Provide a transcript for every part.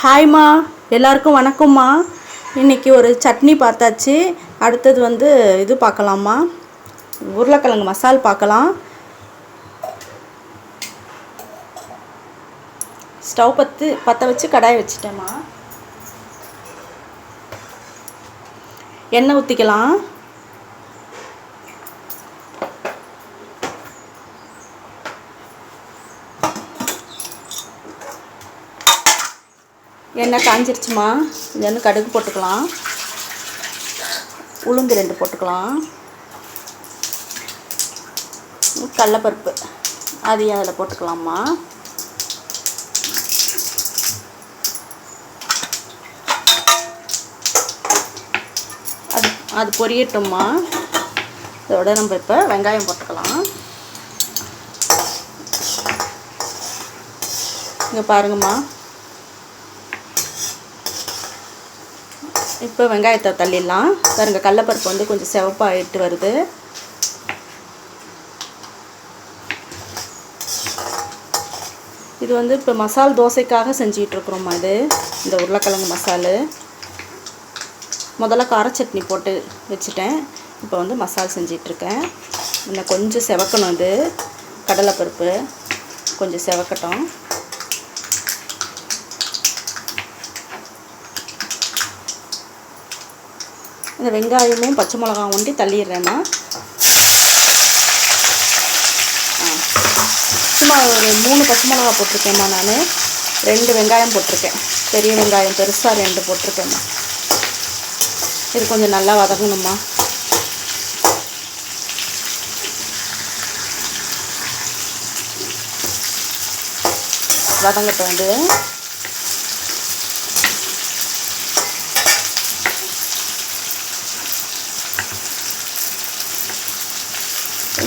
ஹாய்மா எல்லாருக்கும் வணக்கம்மா. இன்றைக்கி ஒரு சட்னி பார்த்தாச்சு. அடுத்தது வந்து இது பார்க்கலாமா? உருளைக்கிழங்கு மசால் பார்க்கலாம். ஸ்டவ் பத்து பற்ற வச்சு கடாயை வச்சுட்டேம்மா. எண்ணெய் ஊற்றிக்கலாம் எண்ணெய் காஞ்சிருச்சுமா இது வந்து கடுகு போட்டுக்கலாம். உளுந்து ரெண்டு போட்டுக்கலாம். கடலப்பருப்பு அதையும் அதில் போட்டுக்கலாம்மா அது அது பொரியட்டும்மா. இதோட நம்ம இப்போ வெங்காயம் போட்டுக்கலாம். இங்கே பாருங்கம்மா. இப்போ வெங்காயத்தை தள்ளிடலாம். பாருங்கள் கடலப்பருப்பு வந்து கொஞ்சம் சிவப்பாகிட்டு வருது. இது வந்து இப்போ மசால் தோசைக்காக செஞ்சிகிட்ருக்குறோம்மா இது? இந்த உருளைக்கிழங்கு மசாலு. முதல்ல கார சட்னி போட்டு வச்சுட்டேன். இப்போ வந்து மசால் செஞ்சிட்ருக்கேன் இன்னும் கொஞ்சம் செவக்கணும் இது. கடலைப்பருப்பு கொஞ்சம் செவக்கட்டும். இந்த வெங்காயமும் பச்சை மிளகாவும் ஒண்டி தள்ளிடுறேம்மா. ஆ. சும்மா ஒரு மூணு பச்சை மிளகா போட்டிருக்கேம்மா நான். ரெண்டு வெங்காயம் போட்டிருக்கேன். பெரிய வெங்காயம் பெருசாக ரெண்டு போட்டிருக்கேம்மா. இது கொஞ்சம் நல்லா வதங்கணும்மா. வதங்கட்டும் வந்து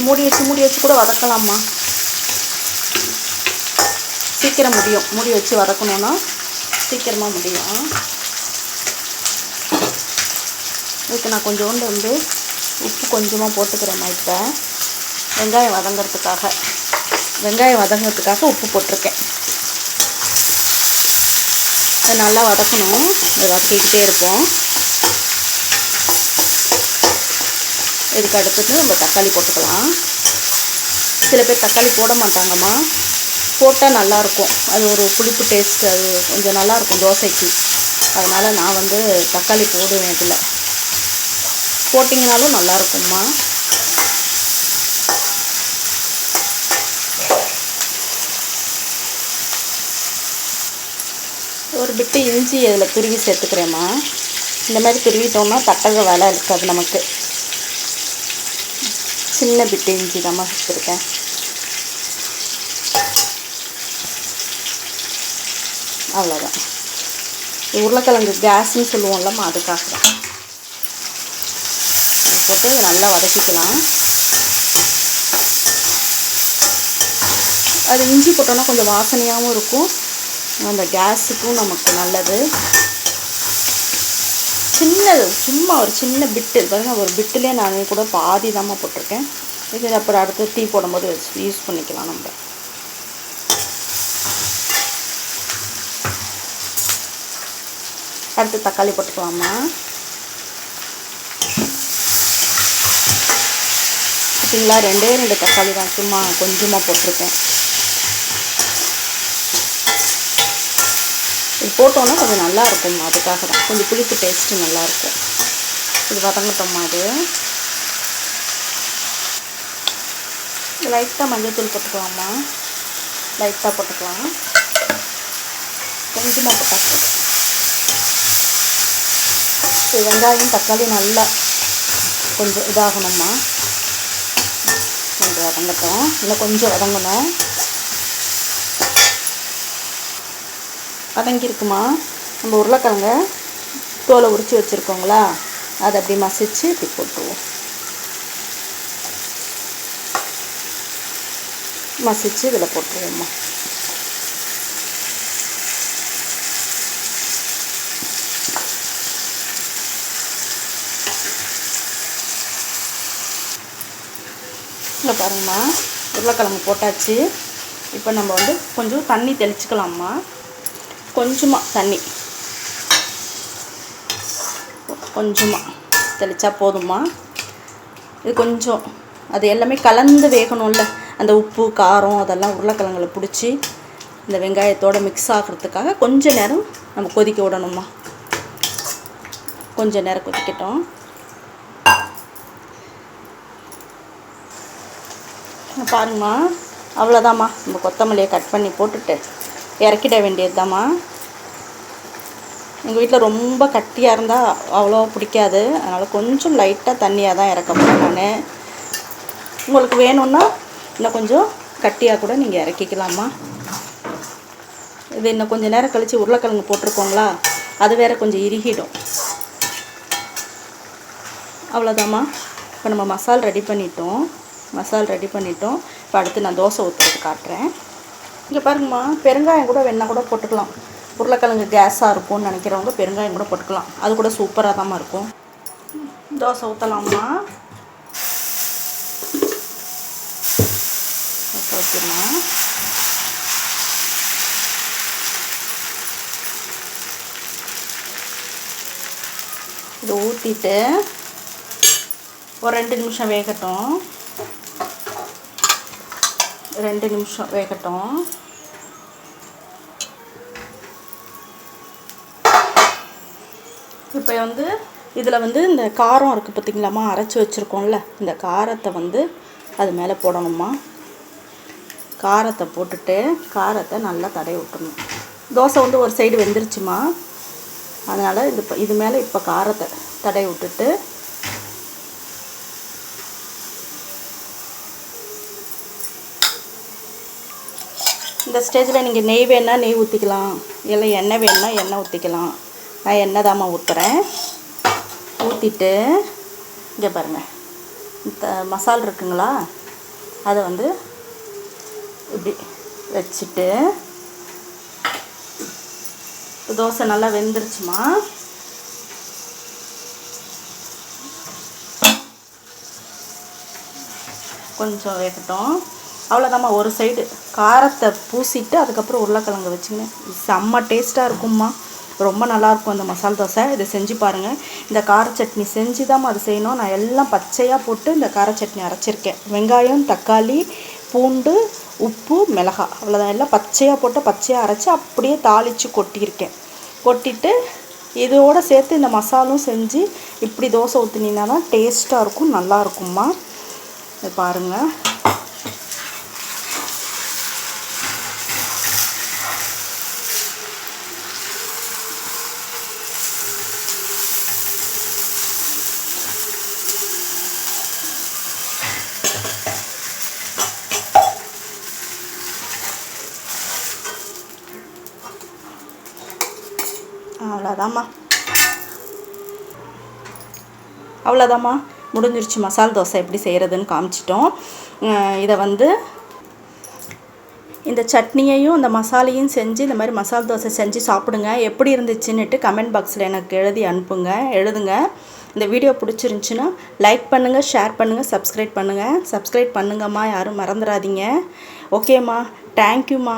மூடி வச்சு மூடி வச்சு கூட வதக்கலாம்மா. சீக்கிரம் முடியும். மூடி வச்சு வதக்கணுன்னா சீக்கிரமாக முடியும். இதுக்கு நான் கொஞ்சோண்டு வந்து உப்பு கொஞ்சமாக போட்டுக்கிறேம்மா இப்போ. வெங்காயம் வதங்கிறதுக்காக. வெங்காயம் வதங்கிறதுக்காக உப்பு போட்டிருக்கேன். அது நல்லா வதக்கணும். அதை வதக்கிக்கிட்டே இருப்போம். இதுக்கு அடுத்தது நம்ம தக்காளி போட்டுக்கலாம். சில பேர் தக்காளி போட மாட்டாங்கம்மா. போட்டால் நல்லாயிருக்கும் அது ஒரு புளிப்பு டேஸ்ட் அது கொஞ்சம் நல்லாயிருக்கும் தோசைக்கு. அதனால் நான் வந்து தக்காளி போடுவேன் இதில். போட்டிங்கனாலும் நல்லாயிருக்கும்மா ஒரு பிட்டு இஞ்சி அதில் துருவி சேர்த்துக்கிறேம்மா. இந்த மாதிரி துருவிட்டோம்னா தட்டக வேலை இருக்காது நமக்கு. சின்ன பிட்டு இஞ்சி தான் வச்சுருக்கேன் அவ்வளோதான் உருளைக்கிழங்கு கேஸ்ன்னு சொல்லுவோம்லம்மா அதுக்காக தான் போட்டு போட்டு நல்லா வதக்கிக்கலாம். அது இஞ்சி போட்டோன்னா கொஞ்சம் வாசனையாகவும் இருக்கும். அந்த கேஸுக்கும் நமக்கு நல்லது. சின்னது சும்மா ஒரு சின்ன பிட்டு. பாருங்க ஒரு பிட்டுலேயே நான் கூட பாதி தாம்மா போட்டிருக்கேன். இது அப்புறம் அடுத்து டீ போடும்போது யூஸ் பண்ணிக்கலாம் நம்ம. அடுத்து தக்காளி போட்டுக்கலாமா? பார்த்தீங்களா ரெண்டே ரெண்டு தக்காளி தான் சும்மா கொஞ்சமாக போட்டிருக்கேன். போட்டோன்னா கொஞ்சம் நல்லா இருக்கும் அதுக்காக தான் கொஞ்சம் புளிப்பு டேஸ்ட்டு நல்லாயிருக்கும். இது வதங்கட்டோம்மா அது. லைட்டாக மஞ்சள்தூள் போட்டுக்கலாம்மா லைட்டாக போட்டுக்கலாம்? கொஞ்சமாக போட்டால் போதும். வெங்காயம் தக்காளி நல்லா கொஞ்சம் இதாகணும்மா கொஞ்சம் வதங்கட்டும். இல்லை கொஞ்சம் வதங்கணும். வதங்கியிருக்குமா? நம்ம உருளைக்கிழங்க தோலை உரித்து வச்சுருக்கோங்களா? அதை அப்படி மசிச்சு இப்படி போட்டுருவோம். மசிச்சு இதில் போட்டுருவோம்மா. இல்லை பாருங்கம்மா உருளைக்கிழங்கு போட்டாச்சு. இப்போ நம்ம வந்து கொஞ்சம் தண்ணி தெளிச்சுக்கலாம்மா. கொஞ்சமாக தண்ணி. கொஞ்சமாக தெளித்தா போதுமா? இது கொஞ்சம். அது எல்லாமே கலந்து வேகணும்ல. அந்த உப்பு காரம் அதெல்லாம் உருளைக்கிழங்குல பிடிச்சி இந்த வெங்காயத்தோடு மிக்ஸ் ஆகிறதுக்காக கொஞ்ச நேரம் நம்ம கொதிக்க விடணுமா? கொஞ்ச நேரம் கொதிக்கட்டும். பாருங்கம்மா. அவ்வளோதாம்மா நம்ம கொத்தமல்லியை கட் பண்ணி போட்டுட்டு இறக்கிட வேண்டியதுதாம்மா. எங்கள் வீட்டில் ரொம்ப கட்டியாக இருந்தால் அவ்வளோ பிடிக்காது. அதனால் கொஞ்சம் லைட்டாக தண்ணியாக தான் இறக்க போகிறேன் நான். உங்களுக்கு வேணும்னா இன்னும் கொஞ்சம் கட்டியாக கூட நீங்கள் இறக்கிக்கலாமா இது இன்னும் கொஞ்சம் நேரம் கழித்து உருளைக்கிழங்கு போட்டிருக்கோங்களா அது வேற கொஞ்சம் இறுகிடும். அவ்வளோதாம்மா இப்போ நம்ம மசால் ரெடி பண்ணிட்டோம். மசால் ரெடி பண்ணிட்டோம். இப்போ அடுத்து நான் தோசை ஊற்றுறது காட்டுறேன். இங்கே பாருங்கம்மா பெருங்காயம் கூட வேணா கூட போட்டுக்கலாம். உருளைக்கிழங்கு கேஸாக இருக்கும்னு நினைக்கிறவங்க பெருங்காயம் கூட போட்டுக்கலாம். அது கூட சூப்பராக தாம்மா இருக்கும். தோசை ஊற்றலாம்மா ஓகேம்மா இது ஊற்றிட்டு ஒரு ரெண்டு நிமிஷம் வேகட்டும். ரெண்டு நிமிஷம் வேகட்டும். இப்போ வந்து இதில் வந்து இந்த காரம் இருக்குது பார்த்திங்களாம்மா அரைச்சி வச்சுருக்கோம்ல. இந்த காரத்தை வந்து அது மேலே போடணுமா காரத்தை போட்டுட்டு காரத்தை நல்லா தடை விட்டுணும் தோசை வந்து ஒரு சைடு வெந்துருச்சுமா. அதனால் இது இப்போ இது மேலே இப்போ காரத்தை தடை விட்டுட்டு இந்த ஸ்டேஜில் நீங்கள் நெய் வேணால் நெய் ஊற்றிக்கலாம் இல்லை எண்ணெய் வேணால் எண்ணெய் ஊற்றிக்கலாம் நான் எண்ணெய் தாம்மா ஊற்றுறேன் ஊற்றிட்டு இங்கே பாருங்கள் இந்த மசால் இருக்குங்களா? அதை வந்து இப்படி வச்சுட்டு தோசை நல்லா வெந்துருச்சுமா? கொஞ்சம் வேகட்டும். அவ்வளோதாம்மா ஒரு சைடு காரத்தை பூசிட்டு அதுக்கப்புறம் உருளைக்கிழங்கு வச்சுங்க. செம்ம டேஸ்ட்டாக இருக்கும்மா. ரொம்ப நல்லாயிருக்கும் இந்த மசால் தோசை. இதை செஞ்சு பாருங்கள் இந்த கார சட்னி செஞ்சு தான் அது செய்யணும். நான் எல்லாம் பச்சையாக போட்டு இந்த கார சட்னி அரைச்சிருக்கேன். வெங்காயம் தக்காளி பூண்டு உப்பு மிளகா அவ்வளோதான் எல்லாம் பச்சையாக போட்டு பச்சையாக அரைச்சி அப்படியே தாளித்து கொட்டியிருக்கேன். கொட்டிட்டு இதோடு சேர்த்து இந்த மசாலும் செஞ்சு இப்படி தோசை ஊற்றினீங்கன்னா தான் டேஸ்ட்டாக இருக்கும் நல்லாயிருக்கும்மா இது பாருங்கள் அவ்வளோதாம்மா அவ்வளோதாம்மா முடிஞ்சிருச்சு மசால் தோசை எப்படி செய்கிறதுன்னு காமிச்சிட்டோம். இதை வந்து இந்த சட்னியையும் இந்த மசாலையும் செஞ்சு இந்த மாதிரி மசால் தோசை செஞ்சு சாப்பிடுங்க. எப்படி இருந்துச்சுன்னுட்டு கமெண்ட் பாக்ஸில் எனக்கு எழுதி அனுப்புங்க. எழுதுங்க. இந்த வீடியோ பிடிச்சிருந்துச்சின்னா லைக் பண்ணுங்கள் ஷேர் பண்ணுங்கள் சப்ஸ்கிரைப் பண்ணுங்கள் சப்ஸ்கிரைப் பண்ணுங்கம்மா. யாரும் மறந்துடாதீங்க. ஓகேம்மா தேங்க்யூம்மா